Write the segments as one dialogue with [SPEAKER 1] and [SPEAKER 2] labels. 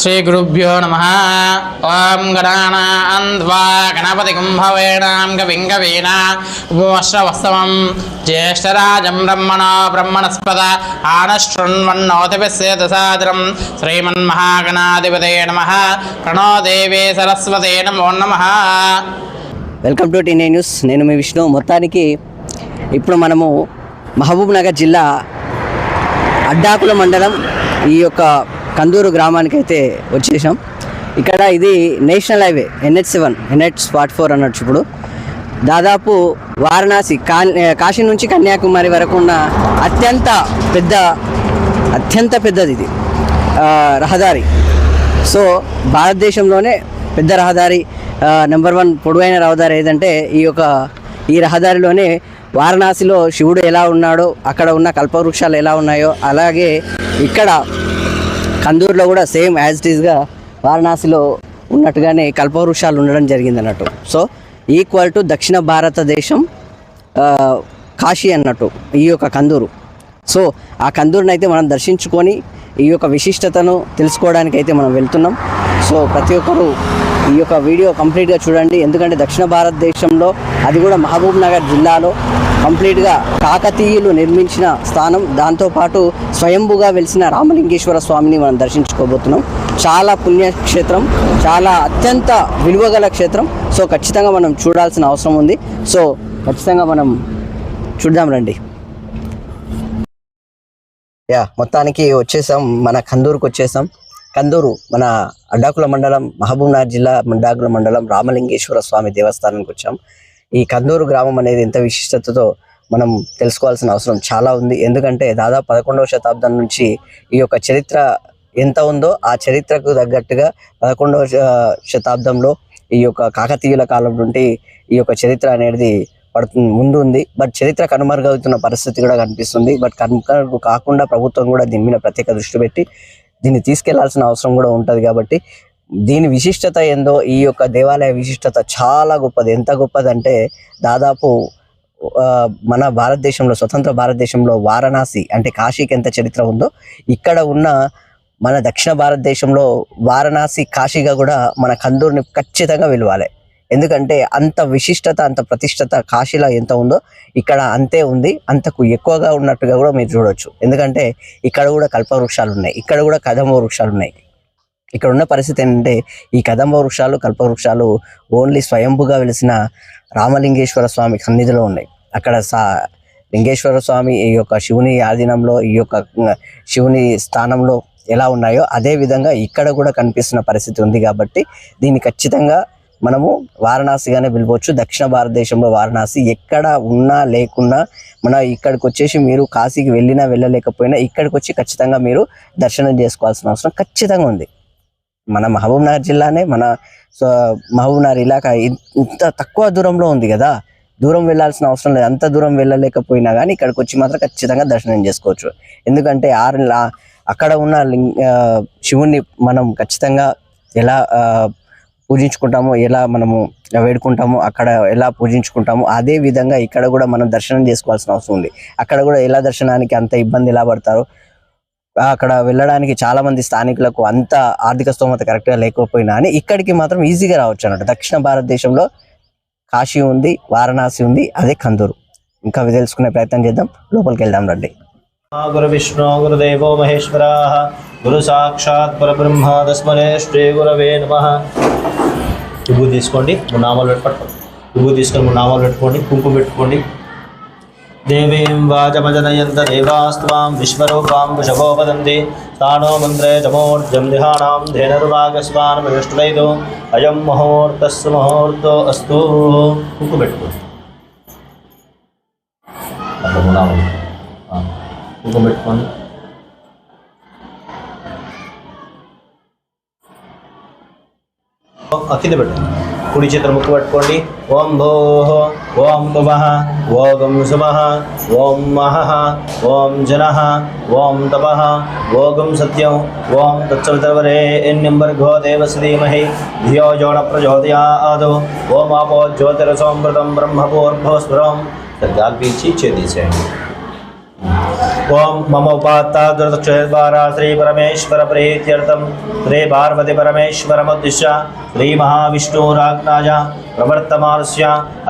[SPEAKER 1] శ్రీగురుభ్యో నమ ఓం గణానాన్వా గణపతి కుంభవేణాం కవింగవీనా ఉపమశ్రవస్తవం జ్యేష్టరాజం బ్రహ్మణో బ్రహ్మణస్పద ఆనశృణ్వన్నోతిపిస్సేదసాదరం శ్రీమన్మహాగణాధిపతే నమ ప్రణో సరస్వతే నమో నమ
[SPEAKER 2] వెల్కమ్ టు టీనే న్యూస్ నేను మీ విష్ణు మొత్తానికి ఇప్పుడు మనము మహబూబ్ నగర్ జిల్లా అడ్డాకుల మండలం ఈ యొక్క కందూరు గ్రామానికి అయితే వచ్చేసాం ఇక్కడ ఇది national highway NH seven NH స్పాట్ ఫోర్ అనొచ్చు ఇప్పుడు దాదాపు వారణాసి కాశీ నుంచి కన్యాకుమారి వరకు ఉన్న అత్యంత పెద్ద అత్యంత పెద్దది ఇది రహదారి సో భారతదేశంలోనే పెద్ద రహదారి నెంబర్ వన్ పొడవైన రహదారి ఏదంటే ఈ యొక్క ఈ రహదారిలోనే వారణాసిలో శివుడు ఎలా ఉన్నాడో అక్కడ ఉన్న కల్పవృక్షాలు ఎలా ఉన్నాయో అలాగే ఇక్కడ కందూరులో కూడా సేమ్ యాజ్ ఇట్ ఈస్గా వారణాసిలో ఉన్నట్టుగానే కల్పవృక్షాలు ఉండడం జరిగింది అన్నట్టు సో ఈక్వల్ టు దక్షిణ భారతదేశం కాశీ అన్నట్టు ఈ యొక్క కందూరు సో ఆ కందూరుని అయితే మనం దర్శించుకొని ఈ యొక్క విశిష్టతను తెలుసుకోవడానికి అయితే మనం వెళ్తున్నాం సో ప్రతి ఒక్కరూ ఈ యొక్క వీడియో కంప్లీట్గా చూడండి ఎందుకంటే దక్షిణ భారతదేశంలో అది కూడా మహబూబ్ నగర్ జిల్లాలో కంప్లీట్గా కాకతీయులు నిర్మించిన స్థానం దాంతోపాటు స్వయంభుగా వెలిసిన రామలింగేశ్వర స్వామిని మనం దర్శించుకోబోతున్నాం చాలా పుణ్యక్షేత్రం చాలా అత్యంత విలువగల క్షేత్రం సో ఖచ్చితంగా మనం చూడాల్సిన అవసరం ఉంది సో ఖచ్చితంగా మనం చూద్దాం రండి యా మొత్తానికి వచ్చేసాం మన కందూరుకు వచ్చేసాం కందూరు మన అడ్డాకుల మండలం మహబూబ్నగర్ జిల్లా అడ్డాకుల మండలం రామలింగేశ్వర స్వామి దేవస్థానానికి వచ్చాం ఈ కందూరు గ్రామం అనేది ఎంత విశిష్టతతో మనం తెలుసుకోవాల్సిన అవసరం చాలా ఉంది ఎందుకంటే దాదాపు పదకొండవ శతాబ్దం నుంచి ఈ యొక్క చరిత్ర ఎంత ఉందో ఆ చరిత్రకు తగ్గట్టుగా పదకొండవ శతాబ్దంలో ఈ యొక్క కాకతీయుల కాలం నుండి ఈ యొక్క చరిత్ర అనేది పడుతుంది ముందు ఉంది బట్ చరిత్ర కనుమరుగవుతున్న పరిస్థితి కూడా కనిపిస్తుంది బట్ కనుమరుగు కాకుండా ప్రభుత్వం కూడా దీని మీద ప్రత్యేక దృష్టి పెట్టి దీన్ని తీసుకెళ్లాల్సిన అవసరం కూడా ఉంటుంది కాబట్టి దీని విశిష్టత ఏందో ఈ యొక్క దేవాలయ విశిష్టత చాలా గొప్పది ఎంత గొప్పదంటే దాదాపు మన భారతదేశంలో స్వతంత్ర భారతదేశంలో వారణాసి అంటే కాశీకి ఎంత చరిత్ర ఉందో ఇక్కడ ఉన్న మన దక్షిణ భారతదేశంలో వారణాసి కాశీగా కూడా మన కందూరిని ఖచ్చితంగా విలువాలి ఎందుకంటే అంత విశిష్టత అంత ప్రతిష్టత కాశీలో ఎంత ఉందో ఇక్కడ అంతే ఉంది అంతకు ఎక్కువగా ఉన్నట్టుగా కూడా మీరు చూడొచ్చు ఎందుకంటే ఇక్కడ కూడా కల్పవృక్షాలు ఉన్నాయి ఇక్కడ కూడా కదంబ వృక్షాలు ఉన్నాయి ఇక్కడ ఉన్న పరిస్థితి ఏంటంటే ఈ కదంబ వృక్షాలు కల్పవృక్షాలు ఓన్లీ స్వయంభుగా వెలిసిన రామలింగేశ్వర స్వామి సన్నిధిలో ఉన్నాయి అక్కడ సా లింగేశ్వర స్వామి ఈ యొక్క శివుని ఆధీనంలో ఈ యొక్క శివుని స్థానంలో ఎలా ఉన్నాయో అదే విధంగా ఇక్కడ కూడా కనిపిస్తున్న పరిస్థితి ఉంది కాబట్టి దీన్ని ఖచ్చితంగా మనము వారణాసిగానే పిలవచ్చు దక్షిణ భారతదేశంలో వారణాసి ఎక్కడ ఉన్నా లేకున్నా మన ఇక్కడికి వచ్చేసి మీరు కాశీకి వెళ్ళినా వెళ్ళలేకపోయినా ఇక్కడికి వచ్చి ఖచ్చితంగా మీరు దర్శనం చేసుకోవాల్సిన అవసరం ఖచ్చితంగా ఉంది మన మహబూబ్నగర్ జిల్లానే మన మహబూబ్నగర్ ఇలాకా ఇంత తక్కువ దూరంలో ఉంది కదా దూరం వెళ్ళాల్సిన అవసరం లేదు అంత దూరం వెళ్ళలేకపోయినా కానీ ఇక్కడికి వచ్చి మాత్రం ఖచ్చితంగా దర్శనం చేసుకోవచ్చు ఎందుకంటే ఆరు అక్కడ ఉన్న శివుణ్ణి మనం ఖచ్చితంగా ఎలా పూజించుకుంటామో ఎలా మనము వేడుకుంటామో అక్కడ ఎలా పూజించుకుంటామో అదే విధంగా ఇక్కడ కూడా మనం దర్శనం చేసుకోవాల్సిన అవసరం ఉంది అక్కడ కూడా ఎలా దర్శనానికి అంత ఇబ్బంది ఎలా పడతారు అక్కడ వెళ్ళడానికి చాలా మంది స్థానికులకు అంత ఆర్థిక స్తోమత కరెక్ట్గా లేకపోయినా అని ఇక్కడికి మాత్రం ఈజీగా రావచ్చు అన్నట్టు దక్షిణ భారతదేశంలో కాశీ ఉంది వారణాసి ఉంది అదే కందూరు ఇంకా తెలుసుకునే ప్రయత్నం చేద్దాం లోపలికి వెళ్దాం రండి
[SPEAKER 1] गुरुविष्णो गुरुदेवो महेश्वराः गुरुसाक्षात् परब्रह्म तस्मरे श्रीगुरवे नमः విభూ తీసుకోండి మూడు నామాలు పెట్టుకోండి విభూ తీసుకొని మూడు నామాలు పెట్టుకోండి కుంకుమ పెట్టుకోండి దేవీం వాచమజనయంత దేవాస్వాం విశ్వరూపాం వదంతి స్థానో మంత్రే జమోర్జం దిహాణం ధేనుర్వాగస్వాన్ విష్ణువైదు అయం ముహూర్తస్సు ముహూర్తో అస్తు కుంకుమ పెట్టుకోండి మూడు నామాలు little अखिल बेटा कुड़ी चेत्र मुख पटी ओं भो ओं नुब ओगम शुभ ओं मह ओं जन ओं तप ओगम सत्यम ओं तत्सवरे इन्यंबर्घो देवश्रीमहे धियो जोड़ प्रचोदया आद ओमापो ज्योतिरसोमृतम ब्रह्म पूर्भ स्वरम तद्दापी चीचे दिशा ओं मम उपाता श्री श्री परमेश्वर पार्वती उपात्ताद्वारा श्रीपरमेश्वरप्रीत्यर्थं रे पार्वतीपरमेश्वरमुद्दिश्य श्रीमहाविष्णुराज्ञाया प्रवर्तमानस्य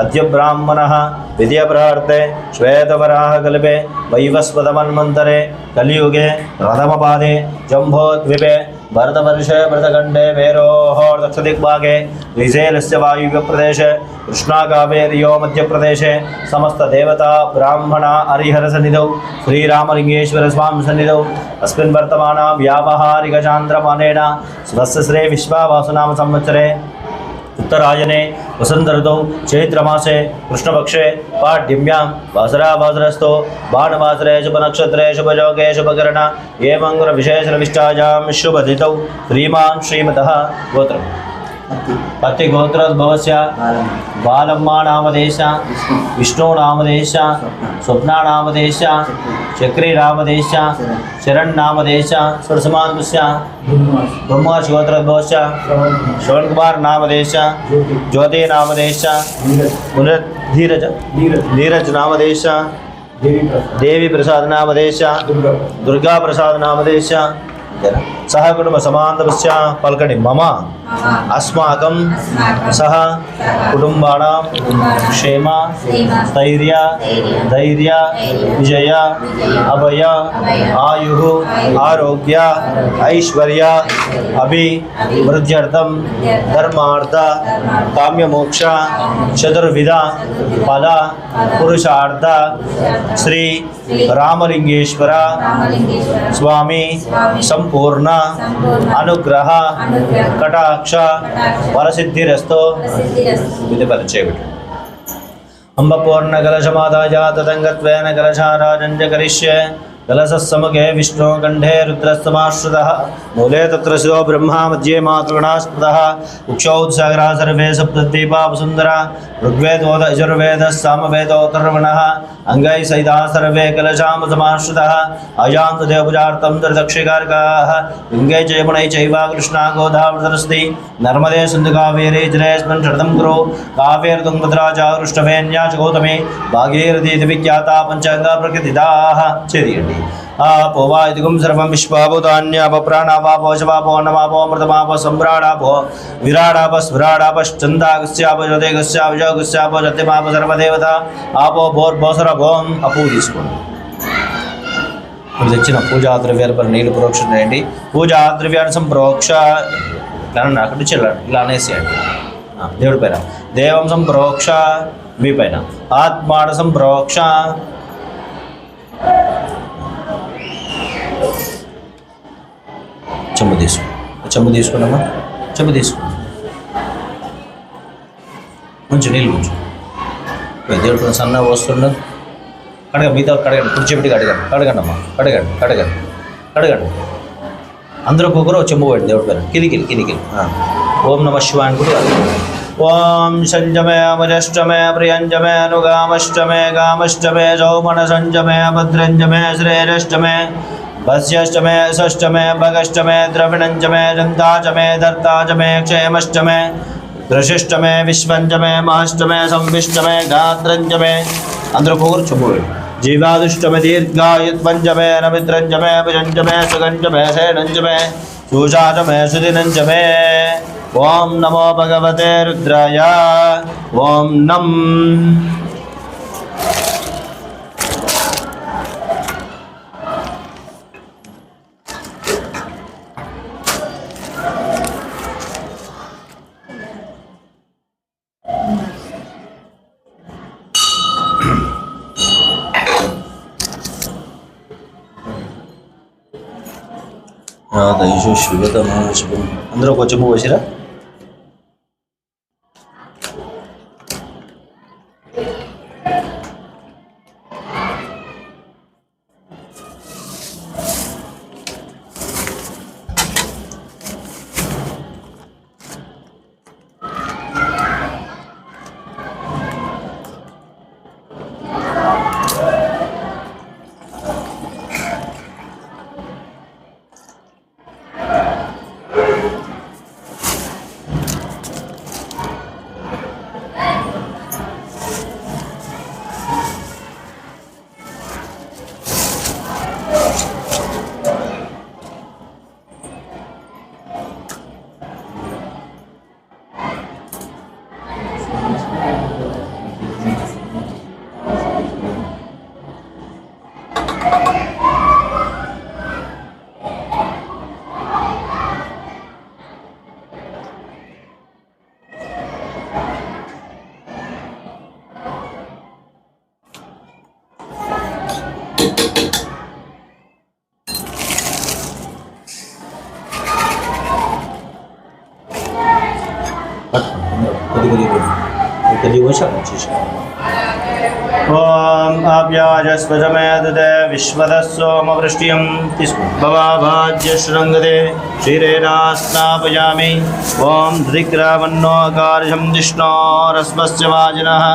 [SPEAKER 1] अद्य प्रहर्ते श्वेतवराह श्वेतवराहकल्पे वैवस्वतमन्वन्तरे कलियुगे पादे जंभोद्वीपे भरतवर्षे भरतखण्डे मेरोः दक्षदिग्भागे विजयलस्य वायुव्यप्रदेशे कृष्णाकावेर्यो मध्यप्रदेशे समस्तदेवता ब्राह्मणा हरिहरसन्निधौ श्रीरामलिङ्गेश्वरस्वामिसन्निधौ अस्मिन् वर्तमाना व्यावहारिकचान्द्रमानेन स्वस्य श्रीविश्वावासुनामसंवत्सरे ఉత్తరాయనే వసంత ఋతౌ చైత్రమాసే కృష్ణపక్షే పాఠ్యమ్యాం వాసరావాసరస్థో బాణవాసరే శుభనక్షత్రే శుభయోగే శుభకరణ ఏ మంగళ విశేష రవిష్టాయాం శుభదితౌ శ్రీమాన్ శ్రీమత గోత్రం पति गोत्र बालम्मादेश विष्णुनामदेश स्वप्नामदेश चक्रीरामदेश चरणनामदेश ब्रह्मशिगोत्र श्रवण कुमार नामदेश ज्योति नामदेश धीरज धीरज नामदेश देवी प्रसाद नामदेश दुर्गा प्रसाद नामदेश सह कुटुब सामंदम पलकड़ी मम అస్మాకం సహ కుటుంబానాం క్షేమ స్థైర్య ధైర్య విజయ అభయ ఆయు ఆరోగ్య ఐశ్వర్య అభి వృద్ధ్యర్థం ధర్మార్థ కామ్యమోక్ష చతుర్విధ పద పురుషార్థ శ్రీ రామలింగేశ్వర స్వామి సంపూర్ణ అనుగ్రహ కటాక్ష కటాక్ష వరసిద్ధిరస్తో విధిపరచేవిడు అంబపూర్ణ కలశమాదాయ తదంగత్వేన కలశారాజం చ कलशस्समुखे विष्णोगण्डे रुद्रस्तमाश्रितः मूले तत्र शिवो ब्रह्मा मध्ये मातृगुणास्पदः उक्षौत्सागरः सर्वे सप्तद्वीपापसुन्दरा ऋग्वेदोद यजुर्वेदः सामवेदोत्तर्वणः अङ्गैः सहिताः सर्वे कलशाम समाश्रितः अजान्त देवपुजार्थं त्रिदक्षिकार्काः लिङ्गै जयमुनै चैव कृष्णा गोधावृतरस्ति नर्मदे सिन्धुकावेरे जलेऽस्मिन् शरदं कुरु कावेर्तुङ्गभद्रा चाकृष्टवेन्या च गौतमे भागीरथी विख्याता पंचांग प्रकृति चेदि आपो वा इदिगुं सर्वं विश्वाभूतान्यापो प्राणावापो शवापो अन्नमापो సర్వదేవత ఆపో భోర్భోసర భోం తీసుకోండి మీరు తెచ్చిన పూజా ద్రవ్యాలు పరి నీళ్ళు ప్రోక్షణ పూజా ద్రవ్యాన్ని సంప్రోక్ష ఇలా అక్కడి నుంచి వెళ్ళండి ఇలా అనేసేయండి దేవుడి పైన దేవం సంప్రోక్ష మీ పైన ఆత్మాడ సంప్రోక్ష చెంబు తీసుకో చెంబు తీసుకున్నామా చెంబు తీసుకో కొంచెం నీళ్ళు కొంచెం దేవుడు సన్న వస్తుండ కడగ మిగతా కడగండి కుర్చీపెట్టి కడగండి కడగండమ్మా కడగండి కడగండి కడగండి అందరూ ఒక్కొక్కరు చెంబు పోయాడు దేవుడి పేరు కిలికిలి కిలికిలి ఓం నమ శివ అని కూడా ఓం సంజమే అమజష్టమే ప్రియంజమే అనుగామష్టమే గామష్టమే సౌమణ సంజమే భద్రంజమే శ్రేరష్టమే पश्यष्टमे षष्टमे भगष्टमे द्रविणञ्चमे रन्ताचमे दर्ताचमे क्षेमष्टमे दृशिष्टमे विश्वञ्चमे महाष्टमे संविष्टमे गात्रञ्चमे अन्ध्रकूर्चमूल जीवादुष्टमे दीर्घायुत्पञ्चमे रविद्रञ्चमे भुजञ्चमे सुगञ्चमे सेनञ्चमे सुशाचमे सुदिनञ्चमे ॐ नमो भगवते रुद्राय ॐ नम् శుభతమాస్పు అందరూ కొంచెం చెంబు పోసిరా शक्चिषा ॐ आप्याजस्वजमयदे विश्वदस्सोमवृष्ट्यं तिस्भवाभाज्यशृङ्गदे क्षीरेणास्नापयामि ॐ धिक्रावन्नोकार्यं जिष्णोरस्मस्य वाजिनः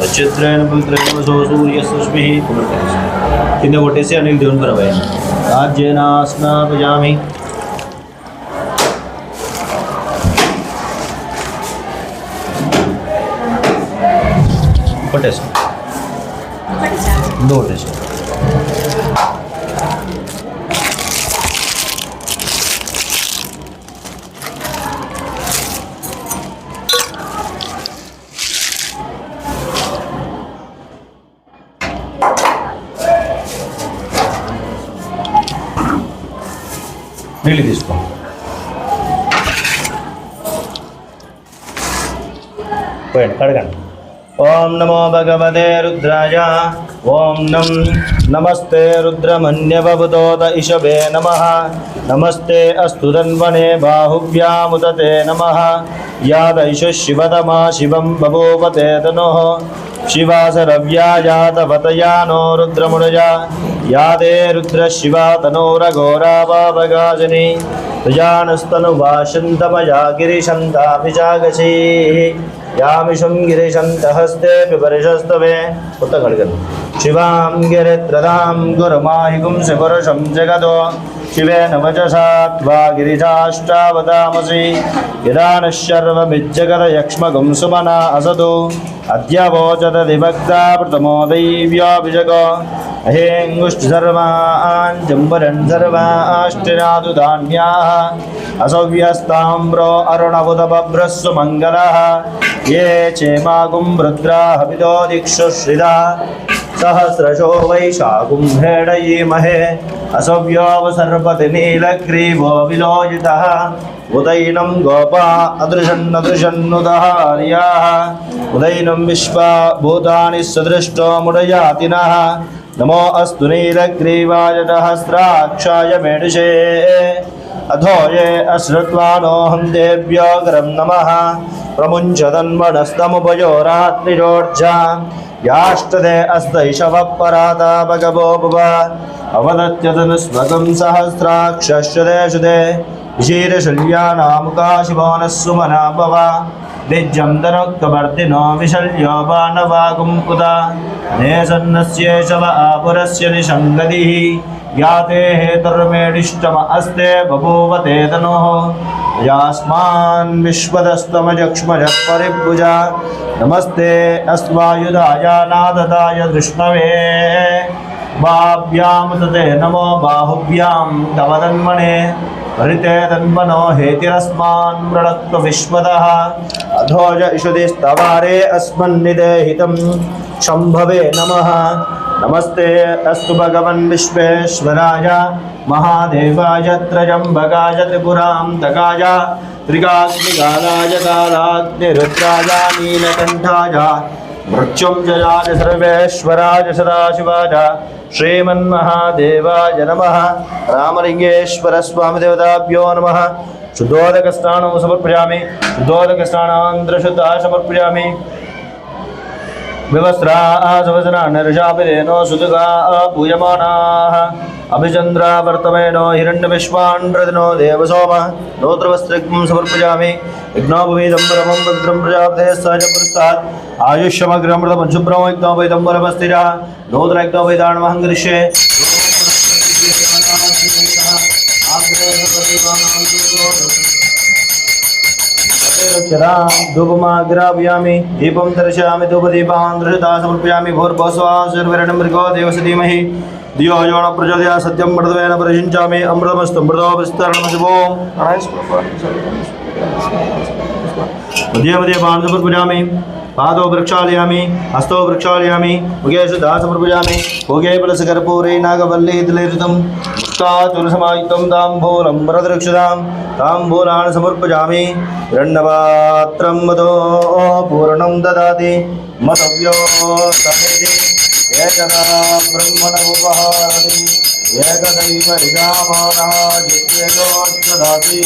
[SPEAKER 1] నక్షత్రేణ పుత్రేణవసో సూర్యస్మి కింద కొట్టేసి అనిల్ దేవుని పరవాయని రాజ్యనాస్నాపజామి కొట్టేసుకో ఇంకో కొట్టేసుకో నీళ్ళు తీసుకోండి పోయండి కడగండి ఓం నమో భగవతే రుద్రాయ ఓం నం నమస్తే రుద్రమన్యవబుదోద ఇషభే నమ నమస్తే అస్తు తన్వనే బాహువ్యాముదతే నమ యాదైషు శివతమా శివం బభూవతే తను శివాసరవ్యాయాతవతయా నో రుద్రముడయా यादे रुद्रशिवा तनोरघोरावावगाजने प्रजानस्तनुभाषन्तमया गिरिशन्ताभिजागसी यामिषं गिरिशन्तहस्ते पिपरिशस्तवे उत्तगणगन् शिवां गिरित्रदां गुरुमायुगुं शिपुरुषं जगतो शिवेन वचसा त्वा गिरिजाश्चावदामसि यदा नः शर्वमिज्जगदयक्ष्मगुं सुमना असतु अद्य वोचतदिभक्ता प्रथमो दैव्याभिषग अहेङ्गुष्ठर्वान् जम्बरन् सर्वाष्टिनादु धान्याः असव्यस्ताम्रो अरुणवुदबभ्रस्सु मङ्गलः ये चेमागुं रुद्रा हविदो दिक्षुश्रिदा सहस्रशो वैशाकुम्भेडयीमहे असव्योपसर्पतिनीलग्रीवो विलोजितः उदैनं गोपा अदृशन्नदृशन्नुदहार्याः उदैनं विश्वा भूतानि सदृष्टो मुडयाति नमो अस्तु नीलग्रीवाय सहस्राक्षाय मेडुषे अधो ये अश्रुत्वानो हम देव्योग्रं नमः प्रमुञ्चदन्वनस्तमुपयोरात्रिजोर्जा याष्टदे अस्तैषवपरातापगवोपव अवदत्यदनुस्मगं सहस्राक्षश्च देशुदे शीरशल्यानामुकाशिभवनः सुमना भव दिज्यम्दरोक्तवर्तिनो विशल्यो बाणवागुम्पुता नेसन्नस्येषव आपुरस्य निषङ्गतिः याते हेतुर्मेडिष्टम अस्ते बभूव ते तनोः यास्मान् विश्वदस्तमजक्ष्मजपरिभुजा नमस्ते अस्मायुधायानाददाय धृष्णवे वाभ्यां तते नमो बाहुभ्यां तव तन्मणे हरिते तन्मनो हेतिरस्मान्मृणत्व विश्वतः अधोज इषुदिस्तवारे अस्मन्निदेहितं शम्भवे नमः नमस्ते अस्तु भगवन् विश्वेश्वराय महादेवाय त्रजम्बगाय त्रिपुरां तगाय त्रिकाग्निकालाय कालाग्निरुद्राय नीलकण्ठाय मृत्युञ्जयाय सर्वेश्वराय सदाशिवाय श्रीमन्महादेवाय नमः देवताभ्यो नमः शुद्धोदकस्नानं समर्पयामि शुद्धोदकस्नानान्द्रशुद्धा समर्पयामि विवस्त्रा सुवसना नरशापिरेणो सुतुगा पूयमानाः अभिचंद्र वर्तमे नो नोत्रवस्त्रिकं समर्पयामि यज्ञोपवीतं परमं भद्रं प्रजाप्ते सहजपुरस्तात् आयुष्यमग्रमृतमशुभ्रमयज्ञोपैतं परमस्थिरः नूतनयज्ञोपैताणमहं करिष्ये धूपमाग्रापयामि दीपं दर्शयामि धूपदीपान् दृशता समर्पयामि दियो योन प्रचोदया सत्यम मृतवेन प्रसिंचा मे अमृतमस्तु मृतोपस्तरण शिवो मध्य मध्य बाणसमर पूजामि पादो प्रक्षालयामि हस्तो मुगेश दास दासमर पूजामि भोगे पलसकर्पूरे नागवल्ले तिलेरितं मुक्ता तुलसमायुतं ताम्बूलं वरदृक्षतां ताम्बूलान् समर्पयामि पूर्णं ददाति मतव्यो एकदा ब्रह्मणमुपहारति एकदैव निगामानः
[SPEAKER 2] जित्येकोऽस्तदाति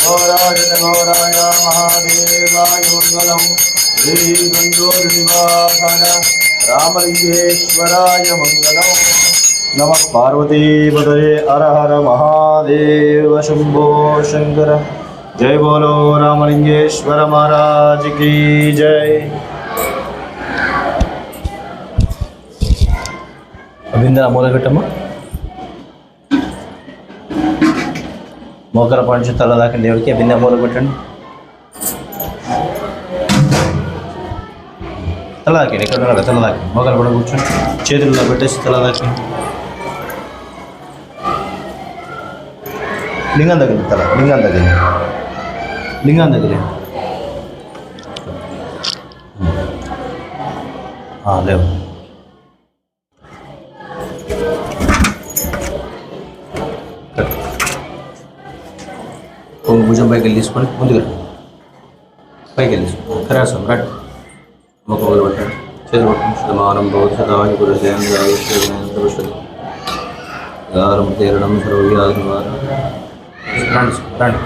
[SPEAKER 2] घोराजतघोराय महादेवायोन्वलम् श्रीगङ्गोर्निवासन रामलिङ्गेश्वराय
[SPEAKER 1] मङ्गलम् हर हर महादेव शुभो शंकर जय बोलो रामलिंगेश्वर महाराज की जय బిందె మూలగట్టమ్మా మోకల పంచు తల దాకా దేవుడికి బిందె మూలగొట్టండి తల దాకండి ఎక్కడ ఉన్నాడు తల దాకా మోకలు కూడా కూర్చోండి చేతుల్లో పెట్టేసి తల దాకా లింగం దగ్గర తల లింగం దగ్గర లింగం దగ్గర లేవు కొంచెం పైకి తీసుకొని ముందుకు రండి పైకి వెళ్ళి కరాసం రండి మొక్కలు పెట్టండి చేతులు పట్టుకుని శతమానం భవత్ శతాని పురుషుడు గారం తేరడం సర్వవ్యాధి వారం రండి రండి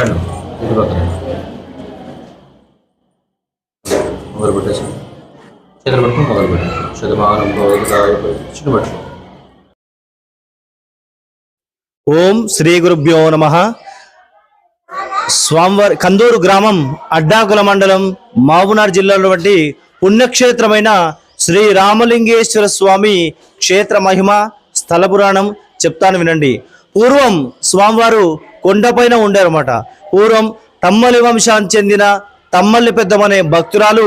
[SPEAKER 1] రండి ఇది పక్కన మొదలు పెట్టేసి చేతులు పట్టుకుని మొదలు పెట్టండి శతమానం భవత్ శతాని పురుషుడు చిన్న పట్టుకో ఓం శ్రీ గురుభ్యో నమ స్వామివార్ కందూరు గ్రామం అడ్డాకుల మండలం మాబునార్ జిల్లాలో వంటి పుణ్యక్షేత్రమైన శ్రీ రామలింగేశ్వర స్వామి క్షేత్ర మహిమ స్థల పురాణం చెప్తాను వినండి పూర్వం స్వామివారు కొండపైన ఉండేరన్నమాట పూర్వం తమ్మలి వంశానికి చెందిన తమ్మల్లి పెద్దమనే భక్తురాలు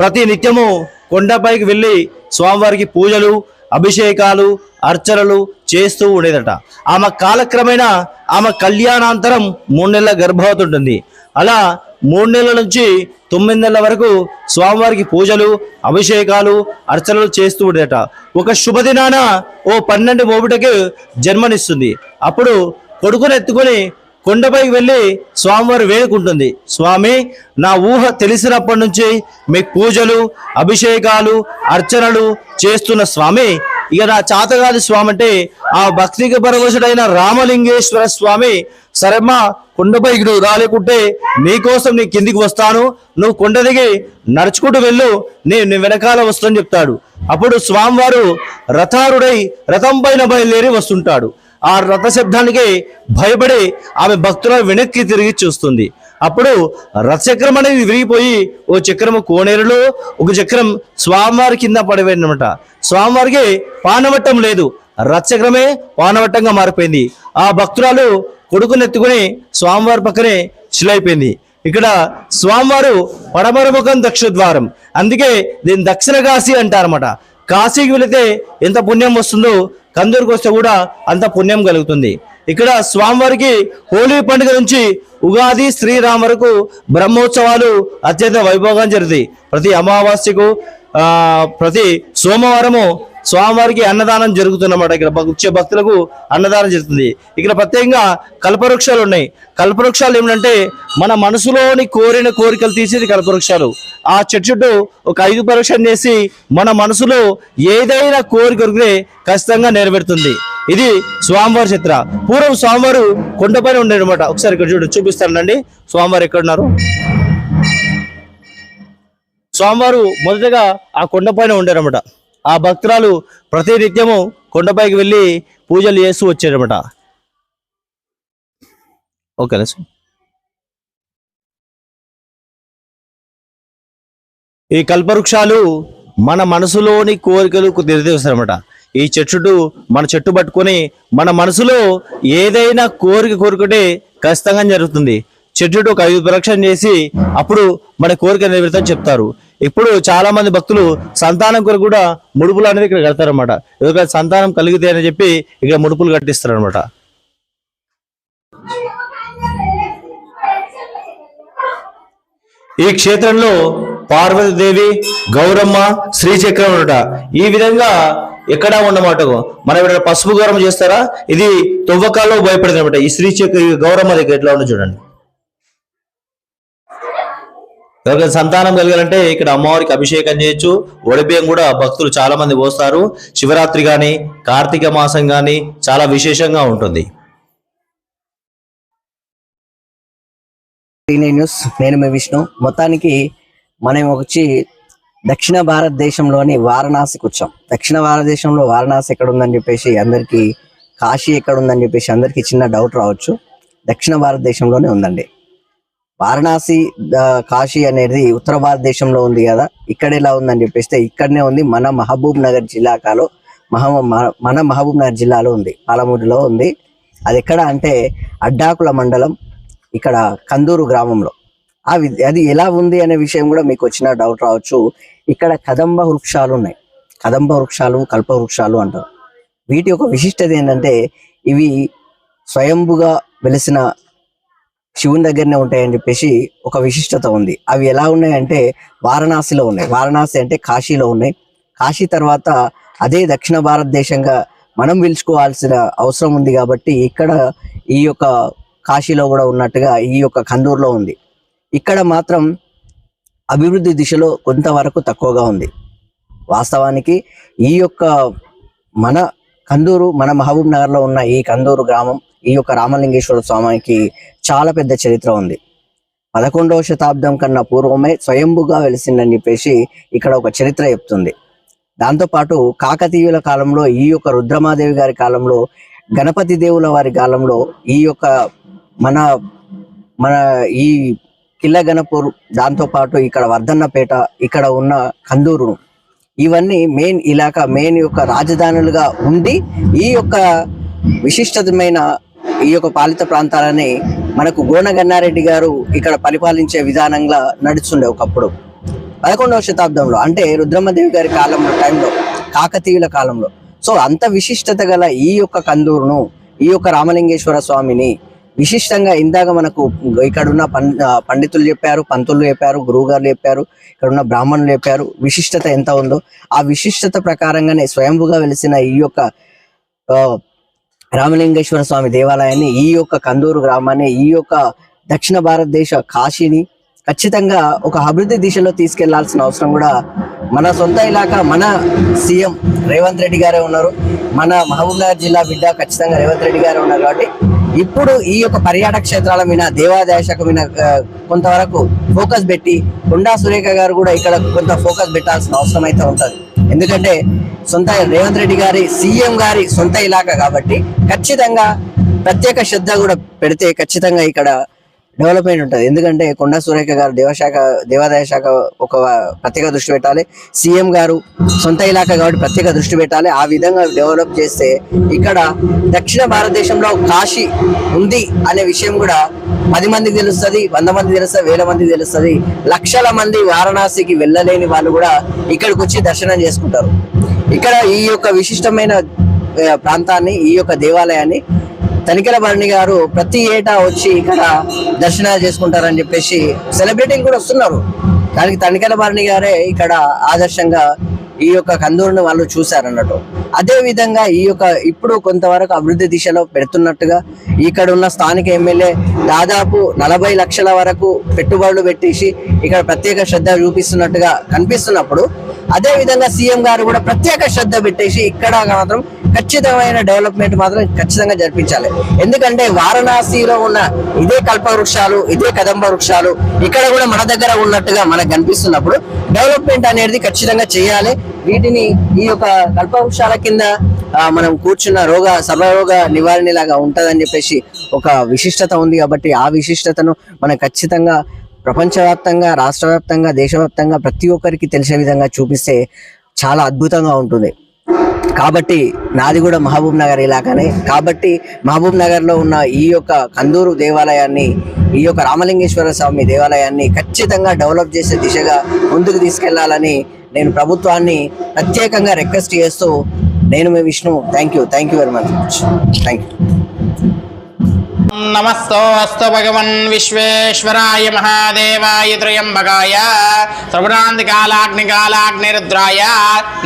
[SPEAKER 1] ప్రతి నిత్యము కొండపైకి వెళ్ళి స్వామివారికి పూజలు అభిషేకాలు అర్చనలు చేస్తూ ఉండేదట ఆమె కాలక్రమేణా ఆమె కళ్యాణాంతరం మూడు నెలల గర్భవతుంటుంది అలా మూడు నెలల నుంచి తొమ్మిది నెలల వరకు స్వామివారికి పూజలు అభిషేకాలు అర్చనలు చేస్తూ ఉండేట ఒక శుభదినాన ఓ పన్నెండు మోబిటకి జన్మనిస్తుంది అప్పుడు కొడుకును ఎత్తుకొని కొండపై వెళ్ళి స్వామివారు వేడుకుంటుంది స్వామి నా ఊహ తెలిసినప్పటి నుంచి మీ పూజలు అభిషేకాలు అర్చనలు చేస్తున్న స్వామి ఇక నా చాతగాది స్వామి అంటే ఆ భక్తిక పరవశుడైన రామలింగేశ్వర స్వామి సరేమ్మ కొండపైకి నువ్వు రాలేకుంటే నీకోసం నీ కిందికి వస్తాను నువ్వు కొండ దిగి నడుచుకుంటూ వెళ్ళు నేను నీ వెనకాల వస్తాను చెప్తాడు అప్పుడు స్వామివారు రథారుడై రథం పైన బయలుదేరి వస్తుంటాడు ఆ రథ శబ్దానికి భయపడి ఆమె భక్తుల వెనక్కి తిరిగి చూస్తుంది అప్పుడు రథచక్రం అనేది విరిగిపోయి ఓ చక్రము కోనేరులో ఒక చక్రం స్వామివారి కింద పడిపోయిందనమాట స్వామివారికి పానవట్టం లేదు రథచక్రమే పానవట్టంగా మారిపోయింది ఆ భక్తురాలు కొడుకునెత్తుకుని స్వామివారి పక్కనే చిలైపోయింది ఇక్కడ స్వామివారు పడమరముఖం దక్షిణ ద్వారం అందుకే దీన్ని దక్షిణ కాశీ అంటారన్నమాట కాశీకి వెళితే ఎంత పుణ్యం వస్తుందో కందూరుకు వస్తే కూడా అంత పుణ్యం కలుగుతుంది ఇక్కడ స్వామివారికి హోలీ పండుగ నుంచి ఉగాది శ్రీరామ్ వరకు బ్రహ్మోత్సవాలు అత్యంత వైభవంగా జరుగుతాయి ప్రతి అమావాస్యకు ప్రతి సోమవారము స్వామివారికి అన్నదానం జరుగుతుందన్నమాట ఇక్కడ వచ్చే భక్తులకు అన్నదానం జరుగుతుంది ఇక్కడ ప్రత్యేకంగా కల్పవృక్షాలు ఉన్నాయి కల్పవృక్షాలు ఏమిటంటే మన మనసులోని కోరిన కోరికలు తీసేది కల్పవృక్షాలు ఆ చెట్టు చుట్టూ ఒక ఐదు పరీక్ష చేసి మన మనసులో ఏదైనా కోరికొరికే ఖచ్చితంగా నెరవేరుతుంది ఇది స్వామివారి చిత్ర పూర్వం స్వామివారు కొండపైన ఉండేనమాట ఒకసారి ఇక్కడ చూడు చూపిస్తానండి స్వామివారు ఎక్కడున్నారు స్వామివారు మొదటగా ఆ కొండపైన ఉండేదన్నమాట ఆ భక్తురాలు ప్రతినిత్యము కొండపైకి వెళ్ళి పూజలు చేస్తూ వచ్చారనమాట ఓకేనా సార్ ఈ కల్పవృక్షాలు మన మనసులోని కోరికలకు అనమాట ఈ చెట్టుడు మన చెట్టు పట్టుకొని మన మనసులో ఏదైనా కోరిక కోరుకుంటే ఖచ్చితంగా జరుగుతుంది చెట్టు ఒక ఐదు ప్రక్షణ చేసి అప్పుడు మన కోరిక నెరవేరుతామని చెప్తారు ఇప్పుడు చాలా మంది భక్తులు సంతానం కొరకు కూడా ముడుపులు అనేది ఇక్కడ కడతారనమాట ఎందుకంటే సంతానం కలిగితే అని చెప్పి ఇక్కడ ముడుపులు కట్టిస్తారనమాట ఈ క్షేత్రంలో పార్వతీదేవి గౌరమ్మ శ్రీచక్రం ఉండట ఈ విధంగా ఎక్కడా ఉండమాట మనం ఇక్కడ పసుపు గౌరవం చేస్తారా ఇది తువ్వకాల్లో భయపడింది అనమాట ఈ శ్రీచక్ర గౌరమ్మ దగ్గర ఎట్లా ఉండదు చూడండి ఎవరికైనా సంతానం కలగాలంటే ఇక్కడ అమ్మవారికి అభిషేకం చేయొచ్చు ఒడిపేయం కూడా భక్తులు చాలా మంది పోస్తారు శివరాత్రి కానీ కార్తీక మాసం కానీ చాలా విశేషంగా ఉంటుంది
[SPEAKER 2] న్యూస్ నేను మీ విష్ణు మొత్తానికి మనం వచ్చి దక్షిణ భారతదేశంలోని వారణాసికి వచ్చాం దక్షిణ భారతదేశంలో వారణాసి ఎక్కడ ఉందని చెప్పేసి అందరికీ కాశీ ఎక్కడ ఉందని చెప్పేసి అందరికీ చిన్న డౌట్ రావచ్చు దక్షిణ భారతదేశంలోనే ఉందండి వారణాసి కాశీ అనేది ఉత్తర భారతదేశంలో ఉంది కదా ఇక్కడ ఎలా ఉందని చెప్పేస్తే ఇక్కడనే ఉంది మన మహబూబ్ నగర్ జిల్లాకాలో మహ మన మహబూబ్ నగర్ జిల్లాలో ఉంది పాలమూరులో ఉంది అది ఎక్కడ అంటే అడ్డాకుల మండలం ఇక్కడ కందూరు గ్రామంలో అవి అది ఎలా ఉంది అనే విషయం కూడా మీకు వచ్చిన డౌట్ రావచ్చు ఇక్కడ కదంబ వృక్షాలు ఉన్నాయి కదంబ వృక్షాలు కల్ప వృక్షాలు అంటారు వీటి యొక్క విశిష్టత ఏంటంటే ఇవి స్వయంభుగా వెలిసిన శివుని దగ్గరనే ఉంటాయని చెప్పేసి ఒక విశిష్టత ఉంది అవి ఎలా ఉన్నాయంటే వారణాసిలో ఉన్నాయి వారణాసి అంటే కాశీలో ఉన్నాయి కాశీ తర్వాత అదే దక్షిణ భారతదేశంగా మనం పిలుచుకోవాల్సిన అవసరం ఉంది కాబట్టి ఇక్కడ ఈ యొక్క కాశీలో కూడా ఉన్నట్టుగా ఈ యొక్క కందూరులో ఉంది ఇక్కడ మాత్రం అభివృద్ధి దిశలో కొంతవరకు తక్కువగా ఉంది వాస్తవానికి ఈ యొక్క మన కందూరు మన మహబూబ్ నగర్లో ఉన్న ఈ కందూరు గ్రామం ఈ యొక్క రామలింగేశ్వర స్వామికి చాలా పెద్ద చరిత్ర ఉంది పదకొండవ శతాబ్దం కన్నా పూర్వమే స్వయంభుగా వెలిసిందని చెప్పేసి ఇక్కడ ఒక చరిత్ర చెప్తుంది దాంతోపాటు కాకతీయుల కాలంలో ఈ యొక్క రుద్రమాదేవి గారి కాలంలో గణపతి దేవుల వారి కాలంలో ఈ యొక్క మన మన ఈ కిల్లగనపూర్ దాంతోపాటు ఇక్కడ వర్ధన్నపేట ఇక్కడ ఉన్న కందూరు ఇవన్నీ మెయిన్ ఇలాక మెయిన్ యొక్క రాజధానులుగా ఉండి ఈ యొక్క విశిష్టమైన ఈ యొక్క పాలిత ప్రాంతాలని మనకు గోనగన్నారెడ్డి గారు ఇక్కడ పరిపాలించే విధానంగా నడుచుండే ఒకప్పుడు పదకొండవ శతాబ్దంలో అంటే రుద్రమదేవి గారి కాలంలో టైంలో కాకతీయుల కాలంలో సో అంత విశిష్టత గల ఈ యొక్క కందూరును ఈ యొక్క రామలింగేశ్వర స్వామిని విశిష్టంగా ఇందాక మనకు ఇక్కడున్న పం పండితులు చెప్పారు పంతులు చెప్పారు గురువుగారు చెప్పారు ఇక్కడున్న బ్రాహ్మణులు చెప్పారు విశిష్టత ఎంత ఉందో ఆ విశిష్టత ప్రకారంగానే స్వయంభుగా వెలిసిన ఈ యొక్క రామలింగేశ్వర స్వామి దేవాలయాన్ని ఈ యొక్క కందూరు గ్రామాన్ని ఈ యొక్క దక్షిణ భారతదేశ కాశీని ఖచ్చితంగా ఒక అభివృద్ధి దిశలో తీసుకెళ్లాల్సిన అవసరం కూడా మన సొంత ఇలాకా మన సీఎం రేవంత్ రెడ్డి గారే ఉన్నారు మన నగర్ జిల్లా బిడ్డ ఖచ్చితంగా రేవంత్ రెడ్డి గారే ఉన్నారు కాబట్టి ఇప్పుడు ఈ యొక్క పర్యాటక క్షేత్రాల మీద దేవాదాయ శాఖ మీద కొంతవరకు ఫోకస్ పెట్టి కొండా సురేఖ గారు కూడా ఇక్కడ కొంత ఫోకస్ పెట్టాల్సిన అవసరం అయితే ఉంటుంది ఎందుకంటే సొంత రేవంత్ రెడ్డి గారి సీఎం గారి సొంత ఇలాకా కాబట్టి ఖచ్చితంగా ప్రత్యేక శ్రద్ధ కూడా పెడితే ఖచ్చితంగా ఇక్కడ డెవలప్మెంట్ ఉంటుంది ఎందుకంటే కొండా సురేఖ గారు దేవశాఖ దేవాదాయ శాఖ ఒక ప్రత్యేక దృష్టి పెట్టాలి సీఎం గారు సొంత ఇలాకా కాబట్టి ప్రత్యేక దృష్టి పెట్టాలి ఆ విధంగా డెవలప్ చేస్తే ఇక్కడ దక్షిణ భారతదేశంలో కాశీ ఉంది అనే విషయం కూడా పది మందికి తెలుస్తుంది వంద మంది తెలుస్తుంది వేల మందికి తెలుస్తుంది లక్షల మంది వారణాసికి వెళ్ళలేని వాళ్ళు కూడా ఇక్కడికి వచ్చి దర్శనం చేసుకుంటారు ఇక్కడ ఈ యొక్క విశిష్టమైన ప్రాంతాన్ని ఈ యొక్క దేవాలయాన్ని తనికెల భరణి గారు ప్రతి ఏటా వచ్చి ఇక్కడ దర్శనాలు చేసుకుంటారని చెప్పేసి సెలబ్రిటీలు కూడా వస్తున్నారు దానికి తనికెల భరణి గారే ఇక్కడ ఆదర్శంగా ఈ యొక్క కందూరుని వాళ్ళు చూశారన్నట్టు అదే విధంగా ఈ యొక్క ఇప్పుడు కొంతవరకు అభివృద్ధి దిశలో పెడుతున్నట్టుగా ఇక్కడ ఉన్న స్థానిక ఎమ్మెల్యే దాదాపు నలభై లక్షల వరకు పెట్టుబడులు పెట్టేసి ఇక్కడ ప్రత్యేక శ్రద్ధ చూపిస్తున్నట్టుగా కనిపిస్తున్నప్పుడు అదే విధంగా సీఎం గారు కూడా ప్రత్యేక శ్రద్ధ పెట్టేసి ఇక్కడ మాత్రం ఖచ్చితమైన డెవలప్మెంట్ మాత్రం ఖచ్చితంగా జరిపించాలి ఎందుకంటే వారణాసిలో ఉన్న ఇదే కల్ప వృక్షాలు ఇదే కదంబ వృక్షాలు ఇక్కడ కూడా మన దగ్గర ఉన్నట్టుగా మనకు కనిపిస్తున్నప్పుడు డెవలప్మెంట్ అనేది ఖచ్చితంగా చేయాలి వీటిని ఈ యొక్క కల్పవృక్షాల కింద మనం కూర్చున్న రోగ సర్వరోగ నివారణ లాగా ఉంటుందని చెప్పేసి ఒక విశిష్టత ఉంది కాబట్టి ఆ విశిష్టతను మనం ఖచ్చితంగా ప్రపంచవ్యాప్తంగా రాష్ట్ర వ్యాప్తంగా దేశవ్యాప్తంగా ప్రతి ఒక్కరికి తెలిసే విధంగా చూపిస్తే చాలా అద్భుతంగా ఉంటుంది కాబట్టి నాది కూడా మహబూబ్ నగర్ ఇలాకానే కాబట్టి మహబూబ్ నగర్లో ఉన్న ఈ యొక్క కందూరు దేవాలయాన్ని ఈ యొక్క రామలింగేశ్వర స్వామి దేవాలయాన్ని ఖచ్చితంగా డెవలప్ చేసే దిశగా ముందుకు తీసుకెళ్లాలని నేను ప్రభుత్వాన్ని ప్రత్యేకంగా రిక్వెస్ట్ చేస్తూ నేను మీ Vishnu thank you thank you very much thank you
[SPEAKER 1] నమస్తోస్తు భగవన్ విశ్వేశ్వరాయ మహాదేవాయ త్రయంబకాయ సగుణాంతికాలాగ్నికాలాగ్నిరుద్రాయ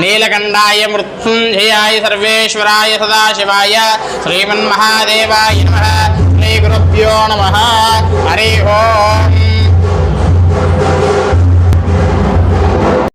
[SPEAKER 1] నీలకంఠాయ మృత్యుంజయాయ సర్వేశ్వరాయ సదాశివాయ శ్రీమన్మహాదేవాయ నమ శ్రీ గురుభ్యో నమ హరి ఓం